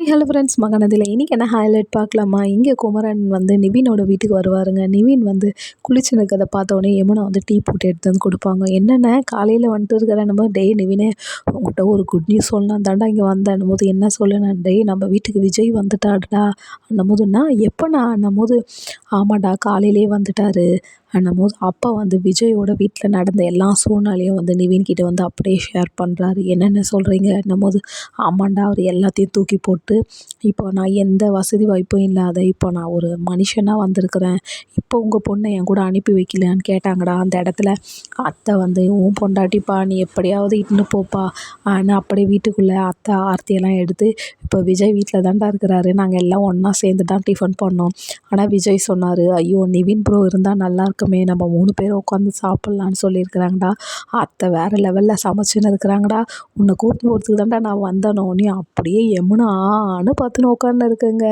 Hello friends மகனதில் இன்றைக்கி என்ன highlight பார்க்கலாமா? இங்கே குமரன் வந்து நிவினோட வீட்டுக்கு வருவாருங்க. நிவின் வந்து குளிச்சு நிற்கிறத பார்த்தோன்னே யமுனா வந்து டீ போட்டு எடுத்து வந்து கொடுப்பாங்க. என்னென்ன? காலையில் வந்துட்டு இருக்கிற நம்ம டே நிவினே உங்கள்கிட்ட ஒரு குட் நியூஸ் சொல்லலாம் தாண்டா இங்கே வந்தேன் போது என்ன சொல்லணும் டே நம்ம வீட்டுக்கு விஜய் வந்துட்டாடா அன்னும் போதுன்னா எப்போண்ணா அன்னும் போது ஆமாடா காலையிலே வந்துட்டார். போது அப்போ வந்து விஜயோட வீட்டில் நடந்த எல்லா சூழ்நிலையும் வந்து நிவின்கிட்ட வந்து அப்படியே ஷேர் பண்ணுறாரு என்னென்ன சொல்கிறீங்க என்னும்போது ஆமாண்டா அவர் எல்லாத்தையும் தூக்கி போட்டு இப்போ நான் எந்த வசதி வாய்ப்பும் இல்லாத இப்போ நான் ஒரு மனுஷனாக வந்திருக்கிறேன். இப்போ உங்கள் பொண்ணை என் கூட அனுப்பி வைக்கலையான்னு கேட்டாங்கடா. அந்த இடத்துல அத்தை வந்து உன் பொண்டாட்டிப்பா நீ எப்படியாவது இட்டுன்னு போப்பா. ஆனால் அப்படியே வீட்டுக்குள்ளே அத்தை ஆர்த்தியெல்லாம் எடுத்து இப்போ விஜய் வீட்டில் தான்டா இருக்கிறாரு. நாங்கள் எல்லாம் ஒன்றா சேர்ந்து தான் டிஃபன் பண்ணோம். ஆனால் விஜய் சொன்னார் ஐயோ நிவின் ப்ரோ இருந்தால் நல்லா இருக்குமே நம்ம மூணு பேர் உட்காந்து சாப்பிட்லான்னு சொல்லியிருக்கிறாங்கடா. அத்தை வேறு லெவலில் சமைச்சுன்னு இருக்கிறாங்கடா. உன்னை கூப்பிட்டு போகிறதுக்கு தான்டா நான் வந்தனோ நீ அப்படியே யமுனான்னு பார்த்துன்னு உட்காந்து இருக்குங்க